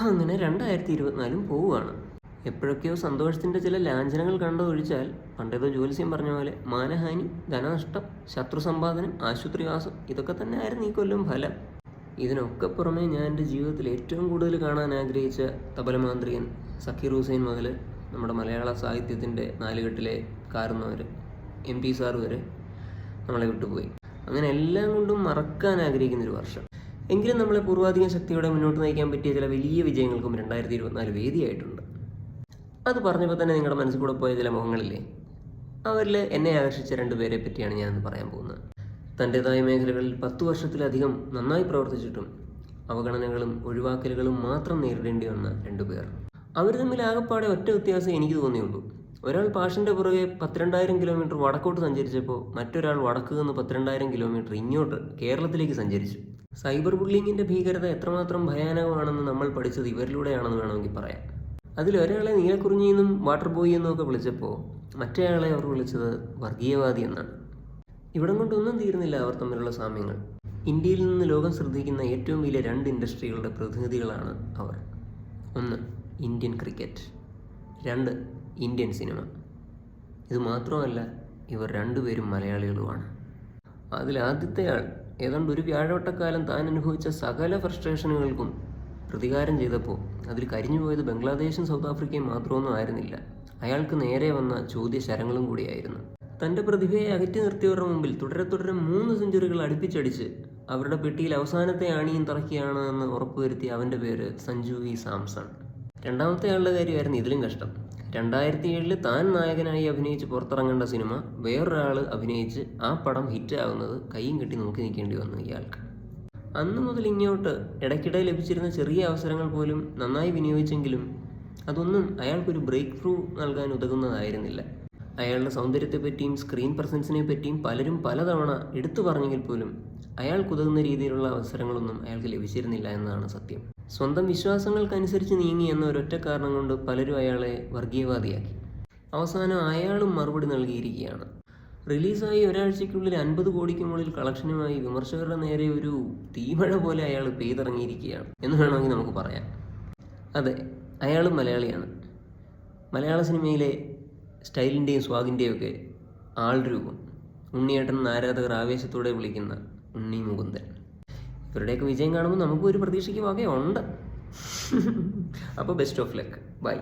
അങ്ങനെ രണ്ടായിരത്തി ഇരുപത്തിനാലും പോവുകയാണ്. എപ്പോഴൊക്കെയോ സന്തോഷത്തിന്റെ ചില ലാഞ്ചനകൾ കണ്ടതൊഴിച്ചാൽ പണ്ടേതോ ജ്യോത്സ്യം പറഞ്ഞ പോലെ മാനഹാനി ധനനഷ്ടം ശത്രു സമ്പാദനം ആശുപത്രിവാസം ഇതൊക്കെ തന്നെ ആയിരുന്നു ഈ കൊല്ലം ഫലം. ഇതിനൊക്കെ പുറമെ ഞാൻ എന്റെ ജീവിതത്തിൽ ഏറ്റവും കൂടുതൽ കാണാൻ ആഗ്രഹിച്ച തബലമാന്ത്രികൻ സക്കീർ ഹുസൈൻ മുതൽ നമ്മുടെ മലയാള സാഹിത്യത്തിന്റെ നാലുകെട്ടിലെ കാരണവർ എം പി സാർ വരെ നമ്മളെ വിട്ടുപോയി. അങ്ങനെ എല്ലാം കൊണ്ടും മറക്കാൻ ആഗ്രഹിക്കുന്നൊരു വർഷം. എങ്കിലും നമ്മളെ പൂർവാധികം ശക്തിയോടെ മുന്നോട്ട് നയിക്കാൻ പറ്റിയ ചില വലിയ വിജയങ്ങൾക്കും രണ്ടായിരത്തി ഇരുപത്തിനാല് വേദിയായിട്ടുണ്ട്. അത് പറഞ്ഞപ്പോൾ തന്നെ നിങ്ങളുടെ മനസ്സിൽ കൂടെ പോയ ചില മുഖങ്ങളില്ലേ? അവരിൽ എന്നെ ആകർഷിച്ച രണ്ട് പേരെ പറ്റിയാണ് ഞാൻ പറയാൻ പോകുന്നത്. തന്റെതായ മേഖലകളിൽ പത്ത് വർഷത്തിലധികം നന്നായി പ്രവർത്തിച്ചിട്ടും അവഗണനകളും ഒഴിവാക്കലുകളും മാത്രം നേരിടേണ്ടി വന്ന രണ്ടു പേർ. അവർ തമ്മിൽ ആകെപ്പാടെ ഒറ്റ വ്യത്യാസം എനിക്ക് തോന്നിയുള്ളൂ. ഒരാൾ പാഷന്റെ പുറകെ പത്തിരണ്ടായിരം കിലോമീറ്റർ വടക്കോട്ട് സഞ്ചരിച്ചപ്പോൾ മറ്റൊരാൾ വടക്ക് നിന്ന് പത്തിരണ്ടായിരം കിലോമീറ്റർ ഇങ്ങോട്ട് കേരളത്തിലേക്ക് സഞ്ചരിച്ചു. സൈബർ ബുള്ളിങ്ങിന്റെ ഭീകരത എത്രമാത്രം ഭയാനകമാണെന്ന് നമ്മൾ പഠിച്ചത് ഇവരിലൂടെയാണെന്ന് വേണമെങ്കിൽ പറയാം. അതിൽ ഒരാളെ നീലക്കുറിഞ്ഞിന്നും വാട്ടർ ബോയ് എന്നും ഒക്കെ വിളിച്ചപ്പോൾ മറ്റേയാളെ അവർ വിളിച്ചത് വർഗീയവാദി എന്നാണ്. ഇവിടം കൊണ്ടൊന്നും തീരുന്നില്ല അവർ തമ്മിലുള്ള സാമ്യങ്ങൾ. ഇന്ത്യയിൽ നിന്ന് ലോകം ശ്രദ്ധിക്കുന്ന ഏറ്റവും വലിയ രണ്ട് ഇൻഡസ്ട്രികളുടെ പ്രതിനിധികളാണ് അവർ. ഒന്ന് ഇന്ത്യൻ ക്രിക്കറ്റ്. രണ്ട് ഇന്ത്യൻ സിനിമ. ഇത് മാത്രമല്ല ഇവർ രണ്ടുപേരും മലയാളികളുമാണ്. അതിൽ ആദ്യത്തെ ആൾ ഏതാണ്ട് ഒരു വ്യാഴവട്ടക്കാലം താൻ അനുഭവിച്ച സകല ഫ്രസ്ട്രേഷനുകൾക്കും പ്രതികാരം ചെയ്തപ്പോൾ അതിൽ കരിഞ്ഞു പോയത് ബംഗ്ലാദേശും സൗത്ത് ആഫ്രിക്കയും മാത്രമൊന്നും ആയിരുന്നില്ല. അയാൾക്ക് നേരെ വന്ന ചോദ്യശരങ്ങളും കൂടിയായിരുന്നു. തന്റെ പ്രതിഭയെ അകറ്റി നിർത്തിയവരുടെ മുമ്പിൽ തുടരെ തുടരെ മൂന്ന് സെഞ്ചുറികൾ അടുപ്പിച്ചടിച്ച് അവരുടെ പെട്ടിയിൽ അവസാനത്തെ ആണിയും തറക്കിയാണ് എന്ന് ഉറപ്പുവരുത്തിയ അവന്റെ പേര് സഞ്ജു വി സാംസൺ. രണ്ടാമത്തെ ആളുടെ കാര്യമായിരുന്നു ഇതിലും കഷ്ടം. രണ്ടായിരത്തി ഏഴിൽ താൻ നായകനായി അഭിനയിച്ച് പുറത്തിറങ്ങേണ്ട സിനിമ വേറൊരാൾ അഭിനയിച്ച് ആ പടം ഹിറ്റാവുന്നത് കൈയും കെട്ടി നോക്കി നിൽക്കേണ്ടി വന്നു ഇയാൾക്ക്. അന്ന് മുതൽ ഇങ്ങോട്ട് ഇടയ്ക്കിടെ ലഭിച്ചിരുന്ന ചെറിയ അവസരങ്ങൾ പോലും നന്നായി വിനിയോഗിച്ചെങ്കിലും അതൊന്നും അയാൾക്കൊരു ബ്രേക്ക് ത്രൂ നൽകാൻ ഉതകുന്നതായിരുന്നില്ല. അയാളുടെ സൗന്ദര്യത്തെപ്പറ്റിയും സ്ക്രീൻ പ്രസൻസിനെ പറ്റിയും പലരും പലതവണ എടുത്തു പറഞ്ഞെങ്കിൽ പോലും അയാൾക്കുതകുന്ന രീതിയിലുള്ള അവസരങ്ങളൊന്നും അയാൾക്ക് ലഭിച്ചിരുന്നില്ല എന്നതാണ് സത്യം. സ്വന്തം വിശ്വാസങ്ങൾക്കനുസരിച്ച് നീങ്ങി എന്ന ഒരൊറ്റ കാരണം കൊണ്ട് പലരും അയാളെ വർഗീയവാദിയാക്കി. അവസാനം അയാളും മറുപടി നൽകിയിരിക്കുകയാണ്. റിലീസായി ഒരാഴ്ചയ്ക്കുള്ളിൽ അൻപത് കോടിക്ക് മുകളിൽ കളക്ഷനുമായി വിമർശകരുടെ നേരെ ഒരു തീമഴ പോലെ അയാൾ പെയ്തിറങ്ങിയിരിക്കുകയാണ് എന്ന് വേണമെങ്കിൽ നമുക്ക് പറയാം. അതെ അയാളും മലയാളിയാണ്. മലയാള സിനിമയിലെ സ്റ്റൈലിന്റെയും സ്വാഗിന്റെയും ഒക്കെ ആൾരൂപം. ഉണ്ണിയേട്ടൻ ആരാധകർ ആവേശത്തോടെ വിളിക്കുന്ന ഉണ്ണി മുകുന്ദൻ ഇവരുടെയൊക്കെ വിജയം കാണുമ്പോൾ നമുക്കും ഒരു പ്രതീക്ഷയ്ക്ക് വകയുണ്ട്. അപ്പോൾ ബെസ്റ്റ് ഓഫ് ലക്ക് ബൈ